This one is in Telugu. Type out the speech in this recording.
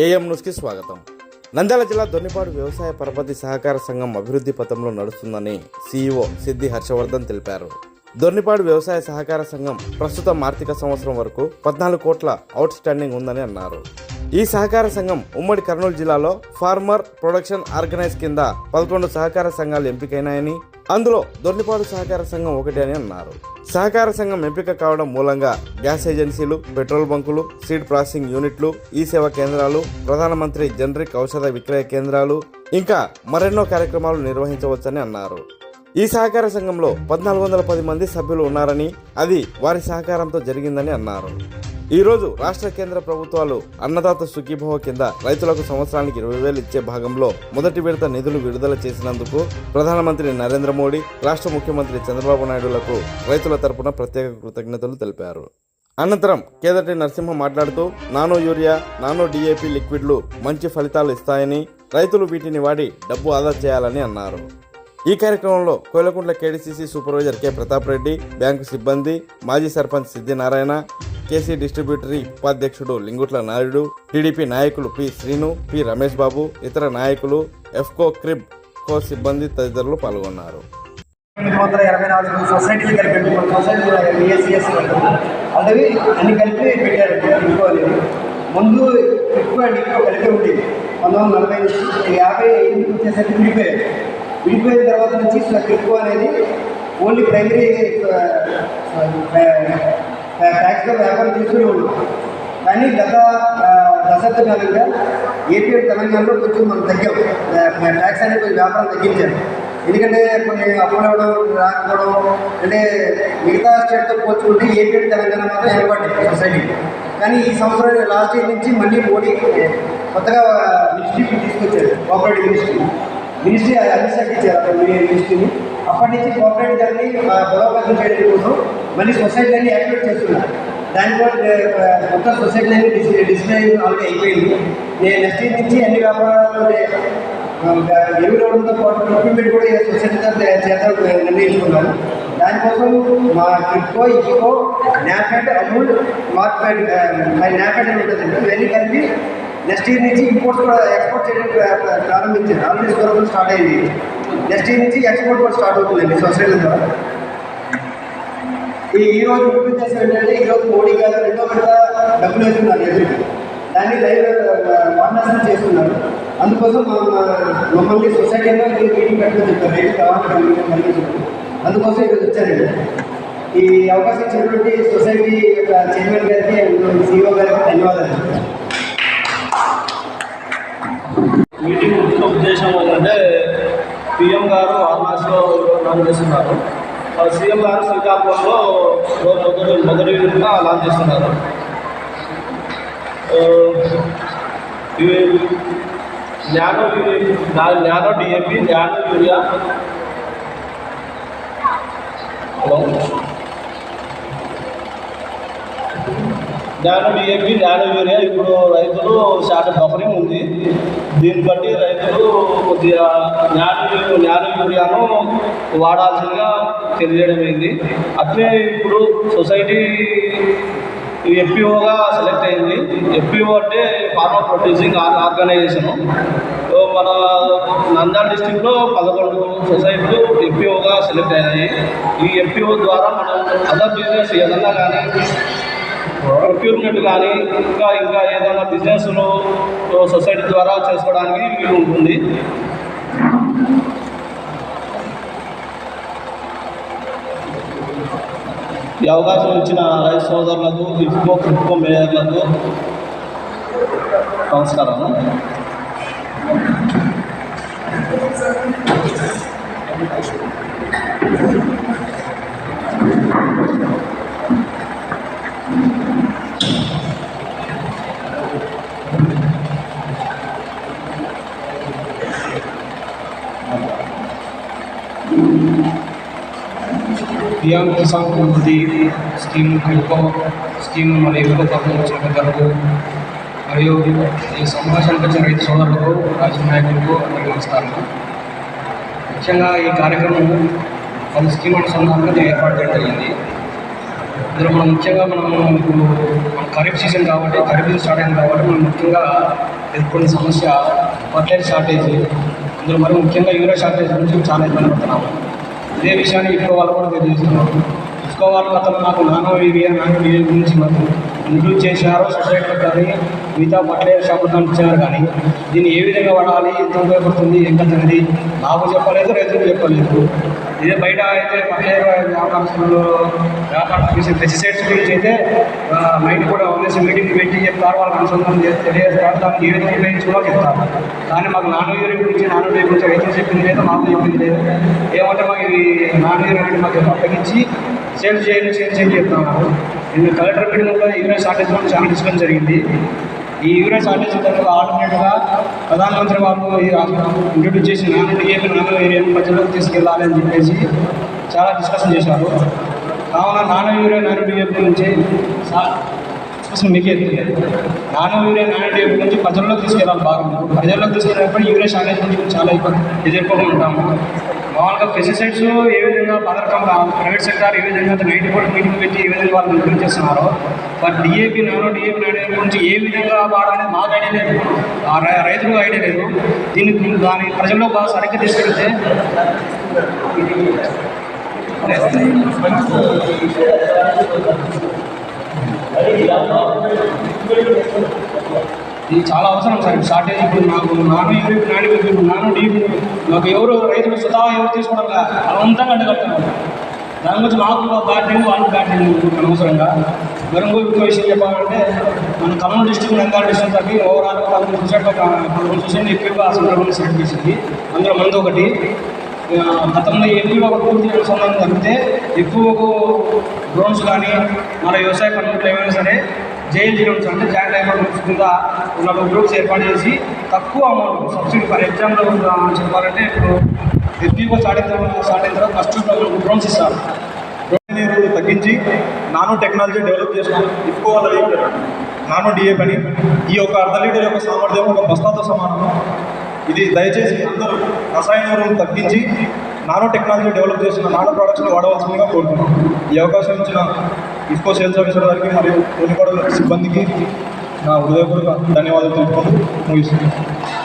ఏఎం న్యూస్కి స్వాగతం. నంద్యాల జిల్లా దొన్నిపాడు వ్యవసాయ పరపతి సహకార సంఘం అభివృద్ధి పథంలో నడుస్తుందని సీఈఓ సిద్ధి హర్షవర్ధన్ తెలిపారు. దొర్నిపాడు వ్యవసాయ సహకార సంఘం ప్రస్తుతం ఆర్థిక సంవత్సరం వరకు పద్నాలుగు కోట్ల అవుట్ స్టాండింగ్ ఉందని అన్నారు. ఈ సహకార సంఘం ఉమ్మడి కర్నూలు జిల్లాలో ఫార్మర్ ప్రొడక్షన్ ఆర్గనైజ్ కింద పదకొండు సహకార సంఘాలు ఎంపికైనాయని అందులో దొర్నిపాడు సహకార సంఘం ఒకటి అని అన్నారు. సహకార సంఘం ఎంపిక కావడం మూలంగా గ్యాస్ ఏజెన్సీలు పెట్రోల్ బంకులు సీడ్ ప్రాసెసింగ్ యూనిట్లు ఈ సేవా కేంద్రాలు ప్రధానమంత్రి జనరిక్ ఔషధ విక్రయ కేంద్రాలు ఇంకా మరెన్నో కార్యక్రమాలు నిర్వహించవచ్చని అన్నారు. ఈ సహకార సంఘంలో పద్నాలుగు వందల పది మంది సభ్యులు ఉన్నారని అది వారి సహకారంతో జరిగిందని అన్నారు. ఈ రోజు రాష్ట్ర కేంద్ర ప్రభుత్వాలు అన్నదాత సుఖీభవ కింద రైతులకు సంవత్సరానికి ఇరవై వేలు ఇచ్చే భాగంలో మొదటి విడత నిధులు విడుదల చేసినందుకు ప్రధానమంత్రి నరేంద్ర మోడీ రాష్ట్ర ముఖ్యమంత్రి చంద్రబాబు నాయుడులకు రైతుల తరపున ప్రత్యేక కృతజ్ఞతలు తెలిపారు. అనంతరం కేదటి నరసింహ మాట్లాడుతూ నానో యూరియా నానో డిఏపి లిక్విడ్లు మంచి ఫలితాలు ఇస్తాయని రైతులు వీటిని వాడి డబ్బు ఆదా చేయాలని అన్నారు. ఈ కార్యక్రమంలో Koyalakuntla KDCC supervisor K. Pratap Reddy bank సిబ్బంది మాజీ సర్పంచ్ సిద్ధినారాయణ కేసీ డిస్ట్రిబ్యూటరీ ఉపాధ్యక్షుడు లింగుట్ల నాయుడు టీడీపీ నాయకులు పి శ్రీను పి రమేష్ బాబు ఇతర నాయకులు ఎఫ్కో క్రిబ్ కో సిబ్బంది తదితరులు పాల్గొన్నారు. ఎనిమిది వందల ఇరవై నాలుగు సొసైటీలు కలిపి సొసైటీలు బిఎస్సిఎస్ అలాగే అన్ని కలిపి పెట్టారు ఇంకో అనేది. ముందు ఎక్కువ డిపో కలిపి ఉండేది. పంతొమ్మిది వందల నలభై నుంచి యాభై ఎనిమిది వచ్చేసరికి విడిపోయారు. విడిపోయిన తర్వాత నుంచి ఎక్కువ అనేది ఓన్లీ ప్రైమరీ ట్యాక్స్లో వ్యాపారం చేస్తూనే ఉన్నాం కానీ గత ఆ, ఏపీ తెలంగాణలో కొంచెం మనం తగ్గాం. ట్యాక్స్ అనేది కొంచెం వ్యాపారం తగ్గించారు. ఎందుకంటే కొన్ని అప్పులు అవ్వడం రాకపోవడం అంటే మిగతా స్టేట్తో పోల్చుకుంటే ఏపీ తెలంగాణ మాత్రం ఏర్పడ్డాయి సొసైటీ కానీ ఈ సంవత్సరం లాస్ట్ ఇయర్ నుంచి మళ్ళీ మోడీ కొత్తగా మినిస్ట్రీ తీసుకొచ్చారు కోఆపరేటివ్ మినిస్ట్రీ మినిస్ట్రీ అన్ని శాఖ ఇచ్చారు అక్కడ మినిస్ట్రీని అప్పటి నుంచి కోఆపరేటివ్ దాన్ని బలోపేతం చేయడం కోసం మళ్ళీ సొసైటీలన్నీ యాక్టివేట్ చేస్తున్నారు. దాని కూడా కొత్త సొసైటీలన్నీ డిస్ప్లే డిస్ప్లే ఆల్రెడీ అయిపోయింది. నేను నెక్స్ట్ ఇయర్ నుంచి అన్ని వ్యాపారాల్లో ఎరువులు అవడంతో పాటు ఎక్విప్మెంట్ కూడా సొసైటీ చేద్దాం నిర్ణయించుకున్నాను. దానికోసం మా కిట్కో ఇకో నాఫెడ్ అమూల్ మార్కెట్ నాఫెడ్ అని ఉంటుందండి. ఇవన్నీ కలిపి నెక్స్ట్ ఇయర్ నుంచి ఇంపోర్ట్స్ కూడా ఎక్స్పోర్ట్ చేయడం ప్రారంభించారు. ఆల్రెడీ స్వరూపం స్టార్ట్ అయింది. నెక్స్ట్ ఇయర్ నుంచి ఎక్స్పోర్ట్ కూడా స్టార్ట్ అవుతుందండి సొసైటీల ద్వారా ఈ ఈ రోజు ఉద్దేశం ఏంటంటే ఈరోజు మోడీ గారు రెండో విడత డబ్బులు వేస్తున్నారు ఎదురు దాన్ని లైవ్ వార్నాసన చేస్తున్నారు. అందుకోసం మా- మమ్మల్ని సొసైటీలో ఈ మీటింగ్ పెట్టమని చెప్పారు. రైతు కావాలి చెప్పారు. అందుకోసం ఈరోజు వచ్చారండి. ఈ అవకాశం ఇచ్చినటువంటి సొసైటీ యొక్క చైర్మన్ గారికి అండ్ సిఇఓ గారికి ధన్యవాదాలు. ఉద్దేశం ఏంటంటే పిఎం గారు వారణాసిలో లాంచ్ చేస్తున్నారు. సీఎం గారు శ్రీకాకుళంలో మొదటి మొదటి విధంగా లాంచ్ చేస్తున్నారు. ఇవి న్యానో నా- nano DAP nano urea. Hello? Nano DAP nano urea ఇప్పుడు రైతులు శాతం బఫరింగ్ ఉంది. దీన్ని బట్టి రైతులు కొద్దిగా న్యానో యూ- యూరియాను వాడాల్సిందిగా తెలియజేయడం అయింది అట్లే ఇప్పుడు సొసైటీ ఎఫ్పిఓగా సెలెక్ట్ అయింది. ఎఫ్పిఓ అంటే ఫార్మర్ ప్రొడ్యూసింగ్ ఆర్గనైజేషన్. మన నంద్యాల డిస్టిక్లో పదకొండు సొసైటీలు ఎఫ్పిఓగా సెలెక్ట్ అయినాయి. ఈ ఎఫ్పిఓ ద్వారా మనం అదర్ బిజినెస్ ఏదన్నా కానీ ప్రొక్యూర్మెంట్ కానీ ఇంకా ఇంకా ఏదైనా బిజినెస్లో సొసైటీ ద్వారా చేసుకోవడానికి వీలు ఉంటుంది ఈ అవకాశం ఇచ్చిన రైతు సోదరులకు ఇఫ్కో క్రిప్కో మేయర్లకు నమస్కారం Thank you. నిధి స్కీమ్ ఇంకో స్కీమ్ మన ఇంకో పథకం వచ్చిన పెద్దలకు మరియు ఈ సమావేశానికి వచ్చిన రైతు సోదరులకు రాజకీయ నాయకులకు అందరికీ నమస్కారం. ముఖ్యంగా ఈ కార్యక్రమం పలు స్కీమ్ అనుసంధానంగా ఏర్పాటు చేయడం జరిగింది. ఇందులో మనం ముఖ్యంగా మనం ఇప్పుడు మన ఖరీఫ్ సీజన్ కాబట్టి ఖరీఫ్ సీజన్ స్టార్ట్ అయింది కాబట్టి మనం ముఖ్యంగా ఎదుర్కొన్న సమస్య ఫర్టిలైజర్ షార్టేజ్. అందులో మరి ముఖ్యంగా యూరియా షార్టేజ్ గురించి చాలా ఇబ్బంది పడుతున్నాము. ఇదే విషయాన్ని ఇఫ్కో వాళ్ళు కూడా తెలియజేస్తున్నారు ఇఫ్కో వాళ్ళు అతను నాకు నానో యూరియా నానో యూరియా గురించి మాకు ఇంక్లూడ్ చేశారో. సొసైటీలో కానీ మిగతా ఫర్టిలైజర్ షాప్ ఇచ్చారు కానీ దీన్ని ఏ విధంగా వాడాలి ఎంత ఉపయోగపడుతుంది ఎంత అనేది నాకు చెప్పలేదు రైతులకు చెప్పలేదు. ఇదే బయట అయితే ఫర్టిలైజర్ వ్యాపారస్తులు వ్యాపారం పెస్టిసైడ్స్ గురించి అయితే ఆ, మైండ్ కూడా వదిలేసి మీటింగ్ పెట్టి చెప్తారు వాళ్ళకి అనుసంధానం తెలియజేస్తారు దాన్ని ఏ విధంగా ఉపయోగించుకోవాలో చెప్తారు కానీ మాకు నాన్ యూరియా గురించి నాన్ యూరియా గురించి రైతులు చెప్పింది లేదు మాకు చెప్పింది లేదు. ఏమంటే మాకు ఇది నాన్ యూరియా అనేది మాకు అప్పగించి సేల్ చేయండి సేల్ చేయండి చెప్తున్నారు నేను కలెక్టర్ మీటింగ్లో యూరియా షార్టేజ్ కూడా చాలా డిస్కషన్ జరిగింది. ఈ యూరియా షార్టేజ్ తర్వాత ఆల్టర్నేట్గా ప్రధానమంత్రి వాళ్ళు ఇంట్రొడ్యూస్ చేసి నాలుగు ఏళ్ళు నాలుగు ఏరియాను ప్రజలకు తీసుకెళ్ళాలి అని చెప్పేసి చాలా డిస్కషన్ చేశారు. కావున నానో యూరియా నాన్న డిఏపీ నుంచి డిస్కషన్ మీకే నానో యూరియా నానో డిఏపీ నుంచి ప్రజల్లో తీసుకెళ్ళాలి బాగుంది ప్రజల్లో తీసుకెళ్ళినప్పుడు యూరియా షార్టేజ్ నుంచి చాలా ఇబ్బంది. ఎదుర్కొని ఉంటాము. మామూలుగా పెస్టిసైడ్స్ ఏ విధంగా పదార్థం ప్రైవేట్ సెక్టార్ ఏ విధంగా నైట్ కూడా మీటింగ్ పెట్టి ఏ విధంగా వాళ్ళు ఇంప్రూవ్ చేస్తున్నారో but DAP nano DAP nano గురించి ఏ విధంగా వాడాలని మాకు ఐడియా లేదు. ఆ రై- రైతులకు ఐడియా లేదు. దీన్ని దాని ప్రజల్లో బాగా సరిగ్గా తీసుకెళ్తే ఇది చాలా అవసరం సార్. షార్టేజ్ ఇప్పుడు నాకు నాను యూరియా నాన్న ఇప్పుడు నాను డీపీ నాకు ఎవరు రైతులు సుతా ఎవరు తీసుకోవడం లేదు బలవంతంగా అడ్డగడుతున్నారు దాని గురించి మాకు బ్యాటింగ్ వాళ్ళకి బ్యాటింగ్ అనవసరంగా. మరి ఇంకో విషయం చెప్పాలంటే మన కర్నూలు డిస్టిక్ నంద్యాల డిస్టిక్ తగ్గి ఓవరాల్ పదకొండు సొసైటీ పదకొండు సొసైటీ ఎక్కువగా సందర్భంగా సెలెక్ట్ చేసింది. అందులో మంది ఒకటి. గతంలో ఎక్కువ ఒక పూర్తి అనుసంధానం జరిగితే ఎక్కువ డ్రోన్స్ కానీ మన వ్యవసాయ పనులు ఏమైనా సరే జైలు జీరోన్స్ అంటే జాయింట్ అమౌంట్ కింద ఉన్న గ్రూప్స్ ఏర్పాటు చేసి తక్కువ అమౌంట్ సబ్సిడీ ఫర్ ఎగ్జాంపుల్ చెప్పాలంటే ఇప్పుడు ఎఫ్పీఓ స్టార్ట్ అయిన స్టార్ట్ అయిన తర్వాత ఫస్ట్ డ్రోన్స్ ఇస్తారు నీరు తగ్గించి నానో టెక్నాలజీ డెవలప్ చేసిన ఇఫ్కో వాళ్ళది నానో డిఏ పని. ఈ యొక్క అర్ధ లీటర్ యొక్క సామర్థ్యం ఒక బస్తాతో సమానము. ఇది దయచేసి అందరూ రసాయన ఎరువులు తగ్గించి నానో టెక్నాలజీ డెవలప్ చేసిన నానో ప్రొడక్ట్స్ని వాడవలసిందిగా కోరుతున్నాం. ఈ అవకాశం ఇచ్చిన ఇఫ్కో సేల్స్ ఆఫీసర్ గారికి మరియు తోలిపాడు సిబ్బందికి నా హృదయపూర్వక ధన్యవాదాలు తెలుపుకుంటూ ముగిస్తున్నాను.